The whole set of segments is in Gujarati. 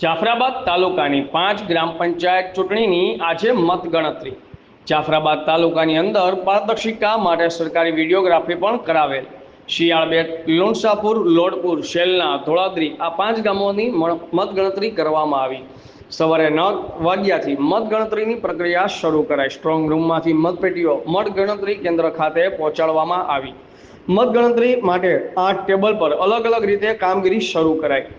જાફરાબાદ તાલુકાની પાંચ ગ્રામ પંચાયત ચૂંટણીની આજે મતગણતરી. જાફરાબાદ તાલુકાની અંદર પારદર્શિકા માટે સરકારી વિડીયોગ્રાફી પણ કરાવેલ. શિયાળબેટ, લુણસાપુર, લોડપુર, શેલના, ધોળાદ્રી આ પાંચ ગામોની મતગણતરી કરવામાં આવી. સવારે નવ વાગ્યાથી મતગણતરીની પ્રક્રિયા શરૂ કરાઈ. સ્ટ્રોંગ રૂમમાંથી મતપેટીઓ મતગણતરી કેન્દ્ર ખાતે પહોંચાડવામાં આવી. મતગણતરી માટે આઠ ટેબલ પર અલગ અલગ રીતે કામગીરી શરૂ કરાઈ.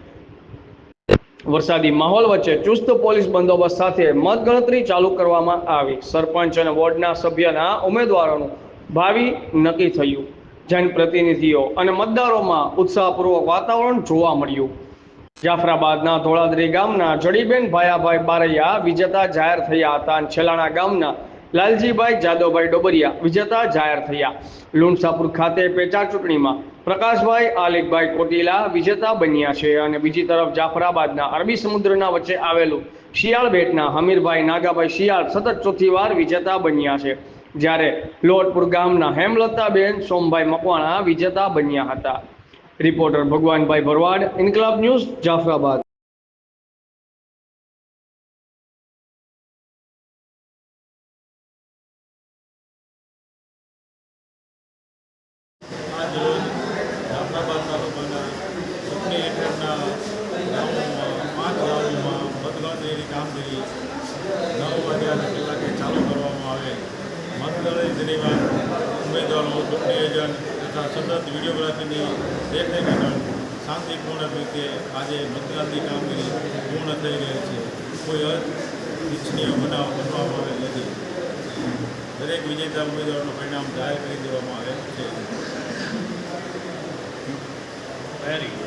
વરસાદી માહોલ વચ્ચે ચુસ્ત પોલીસ બંદોબસ્ત સાથે મતગણતરી ચાલુ કરવામાં આવી. સરપંચ અને વોર્ડના સભ્યના ઉમેદવારોનું ભાવિ નક્કી થયું. જનપ્રતિનિધિઓ અને મતદારોમાં ઉત્સાહપૂર્વક વાતાવરણ જોવા મળ્યું. જાફરાબાદના ધોળાદરી ગામના જડીબેન ભાયાભાઈ બારૈયા વિજેતા જાહેર થયા હતા અને છેલાણા ગામના લાલજીભાઈ જાદવભાઈ ડોબરિયા વિજેતા જાહેર થયા. લુણસાપુર ખાતે પેટા ચૂંટણીમાં પ્રકાશભાઈ આલિકભાઈ કોટીલા વિજેતા બન્યા છે અને બીજી તરફ જાફરાબાદના અરબી સમુદ્રના વચ્ચે આવેલું શિયાળ બેટના હમીરભાઈ નાગાભાઈ શિયાળ સતત ચોથી વાર વિજેતા બન્યા છે. જ્યારે લોટપુર ગામના હેમલતાબેન, સોમભાઈ મકવાણા વિજેતા બન્યા હતા. Reporter Bhagwanbhai Bharwad, Inquilab news, Jafrabad. આજ રોજ લોકોના ચૂંટણી હેઠળના ગામોમાં, પાંચ ગામોમાં મતગણતરીની કામગીરી નવ વાગ્યાના કલાકે ચાલુ કરવામાં આવે. મતગણતરી દરમિયાન ઉમેદવારો ચૂંટણી તથા સતત વિડીયોગ્રાફીની દેખરેખ હેઠળ શાંતિપૂર્ણ રીતે આજે મતદાનની કામગીરી પૂર્ણ થઈ રહી છે. કોઈ અનિચ્છનીય બનાવ બનવામાં આવેલ નથી. દરેક વિજેતા ઉમેદવારોનું પરિણામ જાહેર કરી દેવામાં આવેલ છે. already.